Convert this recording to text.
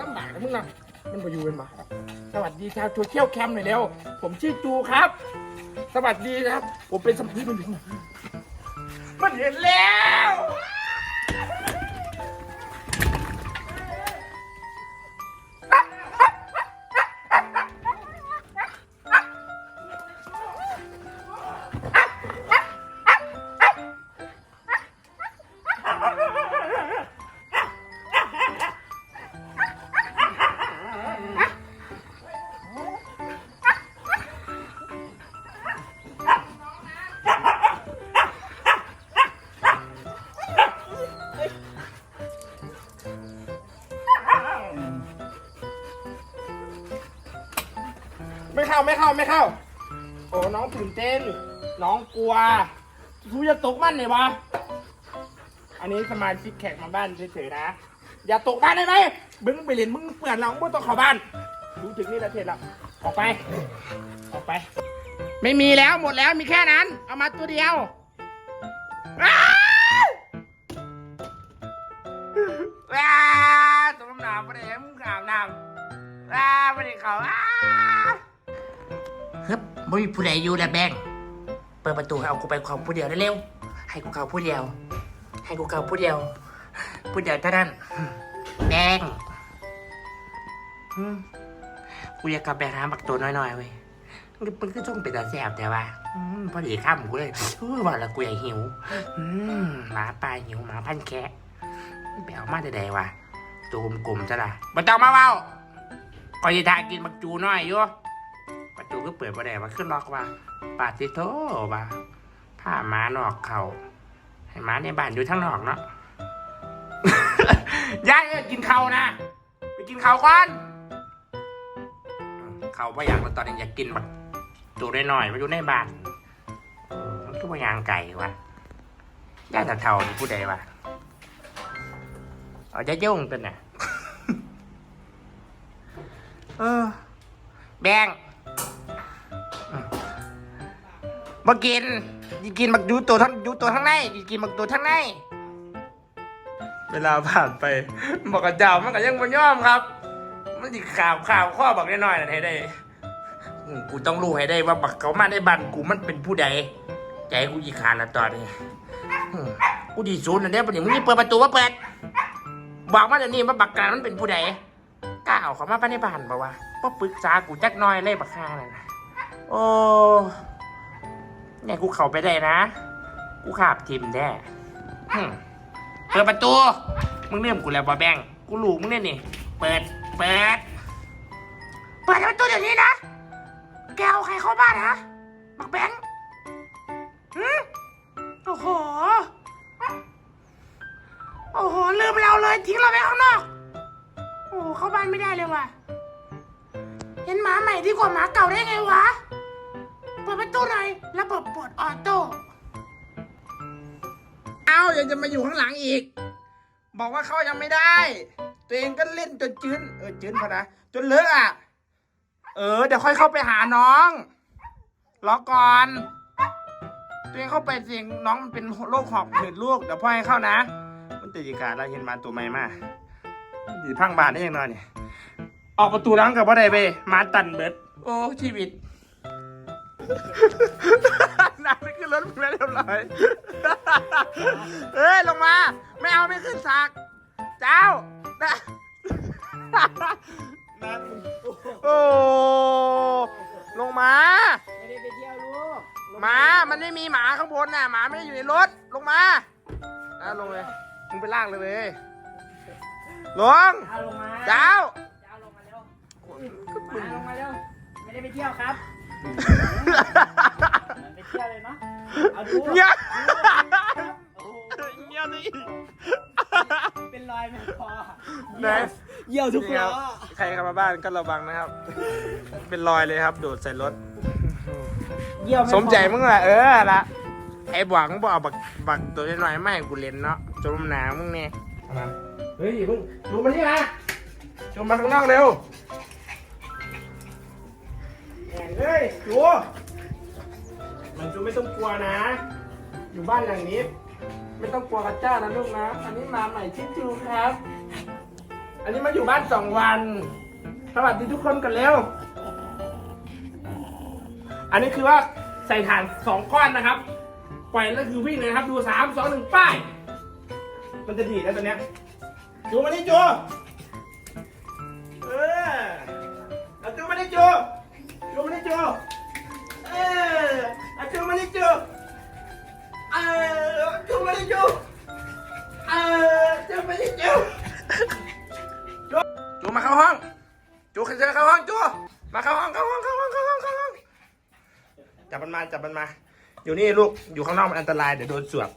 ลำบากนะมึงนะมันไปอยู่เป็นมาสวัสดีชาวโซเชียลแคมป์หน่อยเร็วผมชื่อจูครับ สวัสดีนะครับ ผมเป็นสมัครมันเห็นมันเห็นแล้ว เข้าไม่เข้าไม่เข้า โอ้น้องตื่นเต้น น้องกลัวทูจะตกมันเลยวะอันนี้สมาชิกแขกมาบ้านเฉยๆนะ อย่าตกบ้านได้ไหมมึงไปเรียนมึงเปื่อนเรามึงต้องเข้าบ้าน รู้ถึงนี่แล้วเสร็จแล้วออกไป ออกไป ไม่มีแล้วหมดแล้วมีแค่นั้น เอามาตัวเดียวว้าตัวน้ำหนาวปเดี๋ยมึงอาบน้ำว้าไปเดี๋ยเขาอ้า ฮึบไม่มีผู้ใดอยู่แล้วแบงเปิดประตูให้เอากูไปเขาผู้เดียวเร็วๆให้กูเข้าผู้เดียว ให้กูเข้าผู้เดียว ผู้เดียวเท่านั้นแบงกูอยากกลับไปหาบักตัวน้อยๆเว้ยมันก็ต้องเป็นตาแสบแต่ว่าพอดีข้ามกูเลยว่าละกูอยากหิวมหมาปลาหิวหมาพันแคะไปเอามาได้ๆวะตัวกลมๆจ้ะล่ะบ่ต้องมาเว้าก็จะทากินบักจูน้อยอยู่ ประตูก็เปิดประเดี๋ยวมาขึ้นล็อกว่าปาติโตว่าผ้าม้านอกเขาให้ม้าในบ้านอยู่ทั้งนอกเนาะยายเอ้ยกินเขานะ ไปกินเขาก่อนเขาว่าอยากตอนนี้อยากกินแบบตัวน้อยๆมาอยู่ในบ้านมันก็ว่ายางไก่วะย่าตะเท่านี่ผู้ใดวะเอาจะยุ่งตัวน่ะเออแบง มากินยิกินมักยูตัวทั้งยูตัวทั้งในยิกินมักตัวทั้งใน เวลาผ่านไปบอกกับเจ้ามันก็ยังบ่ยอมครับ มันดิข่าวข่าวข้อบอกน้อยๆนั่นให้ได้อืมกูต้องรู้ให้ได้ว่าบักเขามาในบ้านกูมันเป็นผู้ใดใจกูยีขานแล้วตอนนี้อืมกูดีศูนย์นะเดี๋ยประเดี๋ยมึงนี่เปิดประตูว่าเปิด บอกมาเดี๋ยวนี้ว่าบักการมันเป็นผู้ใดกล้าเอาเขามาไปในบ้านบ่าวะว่าปรึกษากูจักหน้อยเลยบักข้านั่นนะโอ้ เนี่ยกูเข้าไปได้นะ กูขาบทิมแน่หึ่มเปิดประตู มึงเริ่มกูแล้วบอแบง กูหลูมึงเนี่ยนี่ เปิด เปิด เปิดประตูเดี๋ยวนี้นะ แกเอาใครเข้าบ้านฮะบักแบงหืมโอ้โห โอ้โห ลืมเราเลยทิ้งเราไว้ข้างนอก โอ้โหเข้าบ้านไม่ได้เลยว่ะ เห็นหมาใหม่ดีกว่าหมาเก่าได้ไงวะ เปิดประตูหน่อยระบบปลดออโต้เอายังจะมาอยู่ข้างหลังอีก บอกว่าเขายังไม่ได้ ตัวเองก็เล่นจนจืนเออจืนพอนะจนเลอะอะเออเดี๋ยวค่อยเข้าไปหาน้องรอก่อนตัวเองเข้าไปเสียงน้องมันเป็นโรคหอบหืดลูกเดี๋ยวพ่อให้เข้านะ มันติดกาเราเห็นมาตัวใหม่มาดีพังบานได้ยังไงเนี่ยออกประตูล้างกับว่าได้ไปมาตันเบิด โอ้ชีวิต น้ำไม่ขึ้นรถมึงแล้วเรียบร้อยเอ้ยลงมา ไม่เอาไม่ขึ้นฉากเจ้านะนั่นโอ้ลงมา ไม่ได้ไปเที่ยวลูกหมา มันไม่มีหมาข้างบนน่ะ หมาไม่ได้อยู่ในรถ ลงมานะลงเลย มึงไปลากเลยเลยลง เอาลงมาเจ้าเจ้าลงมาเร็วมาลงมาเร็ว ไม่ได้ไปเที่ยวครับ ไปเที่ยวเลยเนาะเอาดูเงี้ยโอ้โหเงี้ยนี่เป็นรอยไม่พอไหนเยี่ยวทุกนี่คล้รัอบใครเข้ามาบ้านก็ระวังนะครับ เป็นรอยเลยครับ โดดใส่รถ เยี่ยวไม่พอสมใจมึงแหละเออละไอ้บวกมึงบอกเอาบักบักตัวน้อยๆไม่ให้กูเล่นเนาะจมหนามึงเนี่ยเฮ้ยมึงดูมานี่มาจมมาข้างนอกเร็ว แหม่เฮ้ยจูมันจูไม่ต้องกลัวนะ อยู่บ้านหลังนี้ ไม่ต้องกลัวกระจ้านะลูกนะ อันนี้มาใหม่ชื่อจูครับ อันนี้มาอยู่บ้านสองวัน สวัสดีทุกคนกันแล้ว อันนี้คือว่าใส่ถ่านสองก้อนนะครับ ปล่อยแล้วคือวิ่งเลยครับ ดูสามสองหนึ่งป้าย มันจะดีดแล้วตัวเนี้ยจูมานี่จูเออจูมานี่จู จูมาเข้าห้อง จูขึ้นเชิญเข้าห้องจู มาเข้าห้องเข้าห้องเข้าห้องเข้าห้องเข้าห้องจับมันมาจับมันมา อยู่นี่ลูกอยู่ข้างนอกมันอันตรายเดี๋ยวโดนสวบ